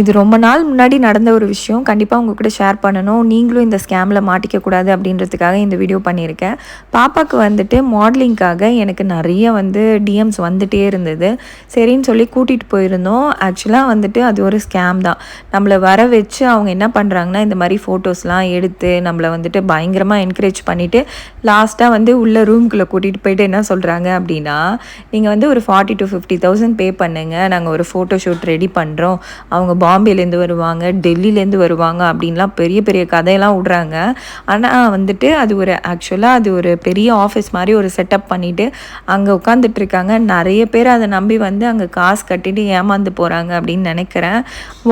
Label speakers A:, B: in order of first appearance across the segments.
A: இது ரொம்ப நாள் முன்னாடி நடந்த ஒரு விஷயம். கண்டிப்பாக உங்கள் கூட ஷேர் பண்ணணும். நீங்களும் இந்த ஸ்கேமில் மாட்டிக்கக்கூடாது அப்படின்றதுக்காக இந்த வீடியோ பண்ணியிருக்கேன். பாப்பாவுக்கு வந்துட்டு மாடலிங்க்காக எனக்கு நிறைய வந்து டிஎம்ஸ் வந்துட்டே இருந்தது. சரின்னு சொல்லி கூட்டிகிட்டு போயிருந்தோம். ஆக்சுவலாக வந்துட்டு அது ஒரு ஸ்கேம் தான். நம்மளை வர வச்சு அவங்க என்ன பண்ணுறாங்கன்னா இந்த மாதிரி ஃபோட்டோஸ்லாம் எடுத்து நம்மளை வந்துட்டு பயங்கரமாக என்கரேஜ் பண்ணிவிட்டு லாஸ்ட்டாக வந்து உள்ள ரூம்குள்ளே கூட்டிகிட்டு போயிட்டு என்ன சொல்கிறாங்க அப்படின்னா நீங்கள் வந்து ஒரு forty to fifty thousand pay பண்ணுங்கள் நாங்கள் ஒரு ஃபோட்டோ ஷூட் ரெடி பண்ணுறோம் அவங்க பாம்பேலேருந்து வருவாங்க டெல்லிலேருந்து வருவாங்க அப்படின்லாம் பெரிய பெரிய கதையெல்லாம் விடுறாங்க. ஆனால் வந்துட்டு அது ஒரு ஆக்சுவலாக அது ஒரு பெரிய ஆஃபீஸ் மாதிரி ஒரு செட்டப் பண்ணிவிட்டு அங்கே உட்காந்துட்ருக்காங்க நிறைய பேர் அதை நம்பி வந்து அங்கே காசு கட்டிட்டு ஏமாந்து போகிறாங்க அப்படின்னு நினைக்கிறேன்.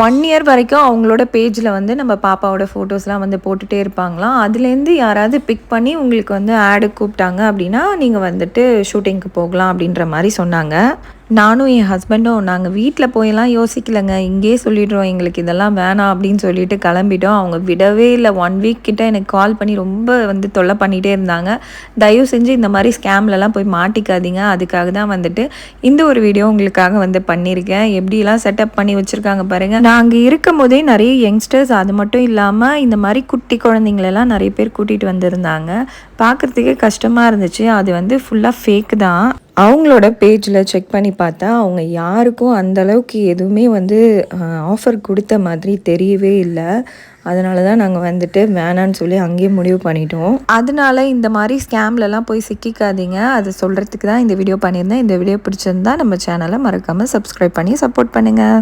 A: ஒன் இயர் வரைக்கும் அவங்களோட பேஜில் வந்து நம்ம பாப்பாவோட ஃபோட்டோஸ்லாம் வந்து போட்டுகிட்டே இருப்பாங்களாம். அதுலேருந்து யாராவது பிக் பண்ணி உங்களுக்கு வந்து ஆடு கூப்பிட்டாங்க அப்படின்னா நீங்கள் வந்துட்டு ஷூட்டிங்க்கு போகலாம் அப்படின்ற மாதிரி சொன்னாங்க. நானும் என் ஹஸ்பண்டும் நாங்கள் வீட்டில் போயெல்லாம் யோசிக்கலைங்க. இங்கேயே சொல்லிடுறோம் எங்களுக்கு இதெல்லாம் வேணாம் அப்படின்னு சொல்லிட்டு கிளம்பிட்டோம். அவங்க விடவே இல்லை. ஒன் வீக் கிட்ட எனக்கு கால் பண்ணி ரொம்ப வந்து தொல்லை பண்ணிகிட்டே இருந்தாங்க. தயவு செஞ்சு இந்த மாதிரி ஸ்கேம்லலாம் போய் மாட்டிக்காதீங்க. அதுக்காக தான் வந்துட்டு இந்த ஒரு வீடியோ உங்களுக்காக வந்து பண்ணியிருக்கேன். எப்படிலாம் செட்டப் பண்ணி வச்சுருக்காங்க பாருங்கள் நாங்கள் இருக்கும் போதே நிறைய யங்ஸ்டர்ஸ் அது மட்டும் இல்லாமல் இந்த மாதிரி குட்டி குழந்தைங்களெல்லாம் நிறைய பேர் கூட்டிகிட்டு வந்திருந்தாங்க. பார்க்குறதுக்கே கஷ்டமாக இருந்துச்சு. அது வந்து ஃபுல்லாக ஃபேக் தான். அவங்களோட பேஜில் செக் பண்ணி பார்த்தா அவங்க யாருக்கும் அந்த அளவுக்கு எதுவுமே வந்து ஆஃபர் கொடுத்த மாதிரி தெரியவே இல்லை. அதனால தான் நாங்கள் வந்துட்டு வேணான்னு சொல்லி அங்கேயே முடிவு பண்ணிட்டோம். அதனால இந்த மாதிரி ஸ்கேம்லலாம் போய் சிக்கிக்காதீங்க. அது சொல்கிறதுக்கு தான் இந்த வீடியோ பண்ணியிருந்தேன். இந்த வீடியோ பிடிச்சிருந்தா நம்ம சேனலை மறக்காமல் சப்ஸ்கிரைப் பண்ணி சப்போர்ட் பண்ணுங்கள்